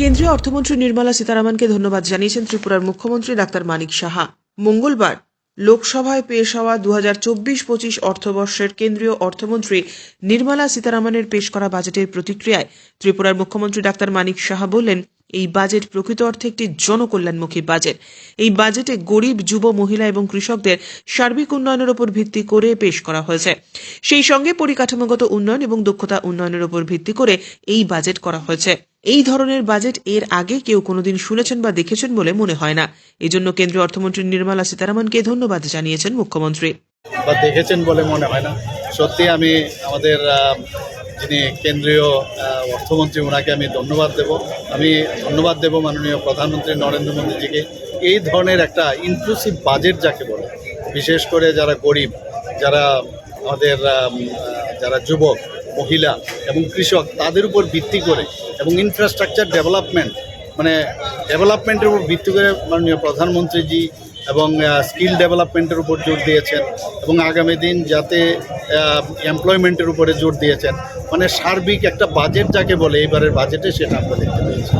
কেন্দ্রীয় অর্থমন্ত্রী নির্মলা সীতারামনকে ধন্যবাদ জানিয়েছেন ত্রিপুরার মুখ্যমন্ত্রী ডাক্তার মানিক সাহা। মঙ্গলবার লোকসভায় পেশ হওয়া দু হাজার চব্বিশ পঁচিশ অর্থবর্ষের কেন্দ্রীয় অর্থমন্ত্রী নির্মলা সীতারামনের পেশ করা বাজেটের প্রতিক্রিয়ায় ত্রিপুরার মুখ্যমন্ত্রী ডাক্তার মানিক সাহা বললেন, এই বাজেট প্রকৃত অর্থে একটি জনকল্যাণমুখী বাজেট। এই বাজেটে গরিব, যুব, মহিলা এবং কৃষকদের সার্বিক উন্নয়নের উপর ভিত্তি করে পেশ করা হয়েছে। সেই সঙ্গে পরিকাঠামোগত উন্নয়ন এবং দক্ষতা উন্নয়নের উপর ভিত্তি করে এই বাজেট করা হয়েছে। এই ধরনের বাজেট এর আগে কেউ কোনোদিন শুনেছেন বা দেখেছেন বলে মনে হয় না। এজন্য কেন্দ্রীয় অর্থমন্ত্রী নির্মলা সীতারামনকে ধন্যবাদ জানিয়েছেন মুখ্যমন্ত্রী। বা দেখেছেন বলে মনে হয় না। সত্যি আমি আমাদের যিনি কেন্দ্রীয় অর্থমন্ত্রী ওনাকে আমি ধন্যবাদ দেব। আমি ধন্যবাদ দেব মাননীয় প্রধানমন্ত্রী নরেন্দ্র মোদীজিকে। এই ধরনের একটা ইনক্লুসিভ বাজেট যাকে বলে, বিশেষ করে যারা গরিব, যারা আমাদের যারা যুবক মহিলা এবং কৃষক তাদের উপর ভিত্তি করে এবং ইনফ্রাস্ট্রাকচার ডেভেলপমেন্ট মানে ডেভেলপমেন্টের উপর ভিত্তি করে মাননীয় প্রধানমন্ত্রীজি এবং স্কিল ডেভেলপমেন্টের উপর জোর দিয়েছেন এবং আগামী দিন যাতে এমপ্লয়মেন্টের উপরে জোর দিয়েছেন। মানে সার্বিক একটা বাজেট যাকে বলে এবারের বাজেটে সেটা আমরা দেখতে পেয়েছি।